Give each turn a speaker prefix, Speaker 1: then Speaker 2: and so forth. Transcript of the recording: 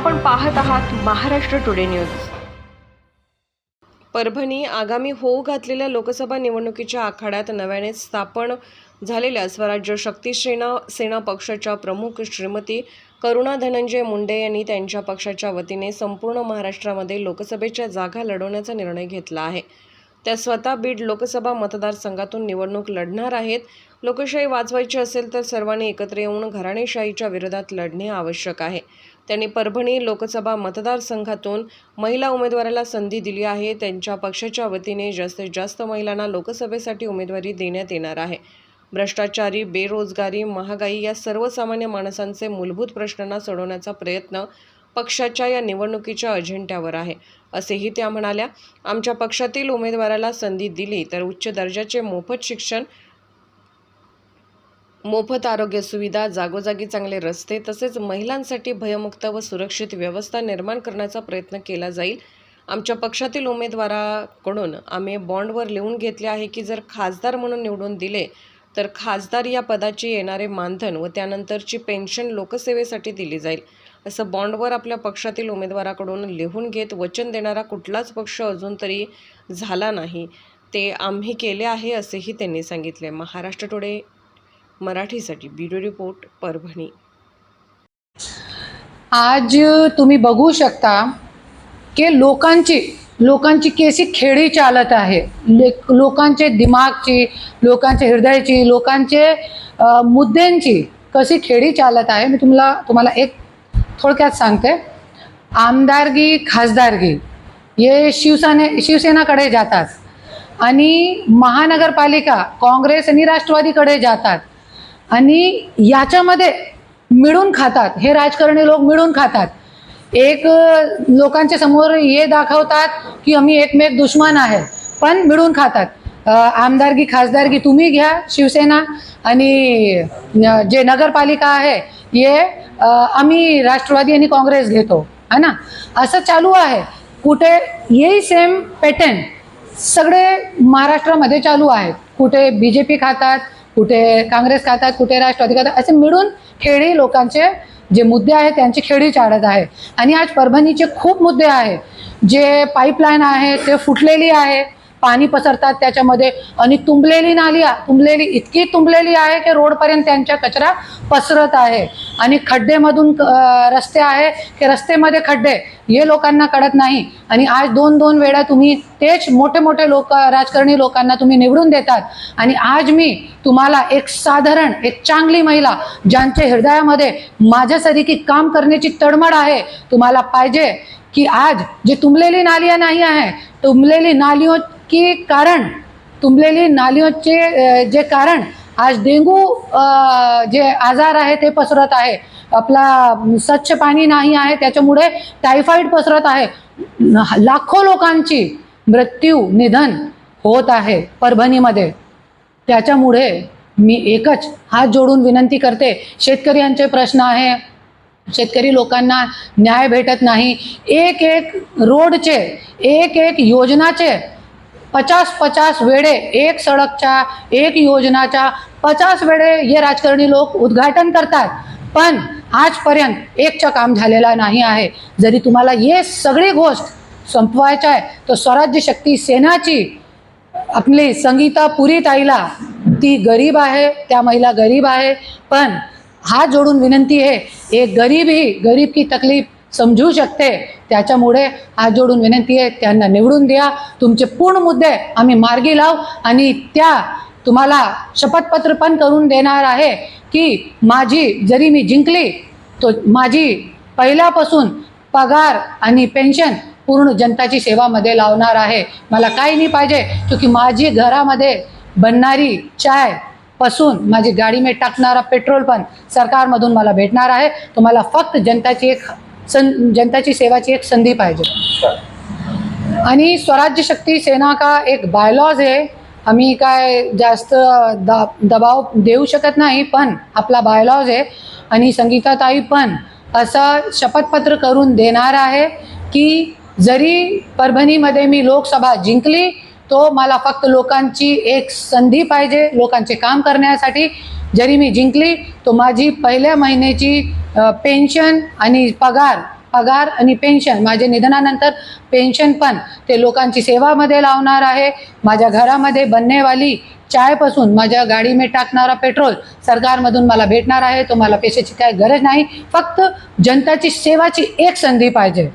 Speaker 1: आपण पाहत आहात महाराष्ट्र टुडे न्यूज. परभणी आगामी होऊ घातलेल्या लोकसभा निवडणुकीच्या आखाड्यात नव्याने स्थापन झालेल्या स्वराज्य शक्ती सेना सेना पक्षाच्या प्रमुख श्रीमती करुणा धनंजय मुंडे यांनी त्यांच्या पक्षाच्या वतीने संपूर्ण महाराष्ट्रामध्ये लोकसभेच्या जागा लढवण्याचा निर्णय घेतला आहे. त्या स्वतः बीड लोकसभा मतदारसंघातून निवडणूक लढणार आहेत. लोकशाही वाचवायची असेल तर सर्वांनी एकत्र येऊन घराणेशाहीच्या विरोधात लढणे आवश्यक आहे. त्यांनी परभणी लोकसभा मतदारसंघातून महिला उमेदवाराला संधी दिली आहे. त्यांच्या पक्षाच्या वतीने जास्तीत जास्त महिलांना लोकसभेसाठी उमेदवारी देण्यात येणार आहे. भ्रष्टाचारी बेरोजगारी महागाई या सर्वसामान्य माणसांचे मूलभूत प्रश्नांना सोडवण्याचा प्रयत्न पक्षाच्या या निवडणुकीच्या अजेंड्यावर आहे. असेही त्या म्हणाल्या आमच्या पक्षातील उमेदवाराला संधी दिली तर उच्च दर्जाचे मोफत शिक्षण मोफत आरोग्य सुविधा जागोजागी चांगले रस्ते तसेच महिलांसाठी भयमुक्त व सुरक्षित व्यवस्था निर्माण करण्याचा प्रयत्न केला जाईल. आमच्या पक्षातील उमेदवाराकडून आम्ही बॉन्डवर लिहून घेतले आहे की जर खासदार म्हणून निवडून दिले तर खासदार या पदाचे येणारे मानधन व त्यानंतरची पेन्शन लोकसेवेसाठी दिली जाईल. असं बॉन्डवर आपल्या पक्षातील उमेदवाराकडून लिहून घेत वचन देणारा कुठलाच पक्ष अजून तरी झाला नाही. ते आम्ही केले आहे असेही त्यांनी सांगितले. महाराष्ट्र टुडे मराठीसाठी ब्युरो रिपोर्ट परभणी.
Speaker 2: आज तुम्ही बघू शकता की लोकांची लोकांची केसी खेळी चालत आहे. ले- लोकांचे दिमागची लोकांच्या हृदयाची लोकांचे मुद्द्यांची कशी खेळी चालत आहे मी तुम्हाला तुम्हाला एक थोडक्यात सांगते. आमदारगी खासदारगी हे शिवसेने शिवसेनाकडे जातात आणि महानगरपालिका काँग्रेस आणि राष्ट्रवादीकडे जातात. आणि याच्यामध्ये मिळून खातात हे राजकारणी लोक मिळून खातात. एक लोकांच्या समोर हे दाखवतात की आम्ही एकमेक दुश्मन आहे पण मिळून खातात. आमदारगी खासदारगी तुम्ही घ्या शिवसेना आणि जे नगरपालिका आहे हे आम्ही राष्ट्रवादी आणि काँग्रेस घेतो है ना? असं चालू आहे. कुठे येही सेम पॅटर्न सगळे महाराष्ट्रामध्ये चालू आहेत. कुठे बी जे पी खातात कुठे काँग्रेस खातात कुठे राष्ट्रवादी खातात असे मिळून खेळी लोकांचे जे मुद्दे आहेत त्यांची खेळी चाढत आहे. आणि आज परभणीचे खूप मुद्दे आहेत. जे पाईपलाईन आहे ते फुटलेली आहे. पाणी पसरतात त्याच्यामध्ये. आणि तुंबलेली नाली तुंबलेली इतकी तुंबलेली आहे की रोडपर्यंत त्यांच्या कचरा पसरत आहे. आणि खड्डेमधून रस्ते आहे की रस्तेमध्ये खड्डे. हे लोकांना कळत नाही. आणि आज दोन दोन वेळा तुम्ही तेच मोठे मोठे लोक राजकारणी लोकांना तुम्ही निवडून देतात. आणि आज मी तुम्हाला एक साधारण एक चांगली महिला ज्यांच्या हृदयामध्ये माझ्यासारखी काम करण्याची तडमड आहे तुम्हाला पाहिजे की आज जे तुंबलेली नालिया नाही आहे तुंबलेली नालियों की कारण तुंबलेली नालियोंचे जे कारण आज डेंगू जे आजार आहे ते पसरत आहे. आपला स्वच्छ पाणी नाही आहे त्याच्यामुळे टायफॉईड पसरत आहे. लाखो लोकांची मृत्यू निधन होत आहे परभणीमध्ये. त्याच्यामुळे मी एकच हात जोडून विनंती करते शेतकऱ्यांचे प्रश्न आहे. शेतकरी लोकांना न्याय भेटत नाही. एक एक रोडचे एक एक योजनाचे पचास पचास वेळे एक सडकच्या एक योजनाच्या पचास वेळे हे राजकारणी लोक उद्घाटन करतात. पण आजपर्यंत एकचं काम झालेलं नाही आहे. जरी तुम्हाला हे सगळी गोष्ट संपवायचं आहे तर स्वराज्य शक्ती सेनाची आपली संगीता पुरी ताईला ती गरीब आहे त्या महिला गरीब आहे. पण हात जोडून विनंती आहे एक गरीब ही गरीब की तकलीफ समजू शकते. त्याच्यामुळे हात जोडून विनंती आहे त्यांना निवडून द्या. तुमचे पूर्ण मुद्दे आम्ही मार्गी लाव आणि त्या तुम्हाला शपथपत्र पण करून देणार आहे की माझी जरी मी जिंकली तो माझी पहिल्यापासून पगार आणि पेन्शन पूर्ण जनताची सेवामध्ये लावणार आहे. मला काही नाही पाहिजे क्योंकि माझी घरामध्ये बनणारी चायपासून माझी गाडी में टाकणारा पेट्रोल पण सरकारमधून मला भेटणार आहे. तुम्हाला फक्त जनताची एक सं जनताची सेवाची एक संधी पाहिजे. आणि स्वराज्य शक्ती सेना का एक बायलॉज आहे आम्ही काय जास्त दा दबाव देऊ शकत नाही पण आपला बायलॉज आहे आणि संगीताताई पण असं शपथपत्र करून देणार आहे की जरी परभणीमध्ये मी लोकसभा जिंकली तो मला फक्त लोकांची एक संधी पाहिजे लोकांचे काम करण्यासाठी. जरी मी जिंकली तो माझी पहिल्या महिन्याची पेन्शन आणि पगार पगार आणि पेन्शन माझ्या निधनानंतर पेन्शन पण ते लोकांची सेवामध्ये लावणार आहे. माझ्या घरामध्ये बननेवाली चायपासून माझ्या गाडी टाकणारा पेट्रोल सरकारमधून मला भेटणार आहे. तो मला पैशाची काही गरज नाही. फक्त जनताची सेवाची एक संधी पाहिजे.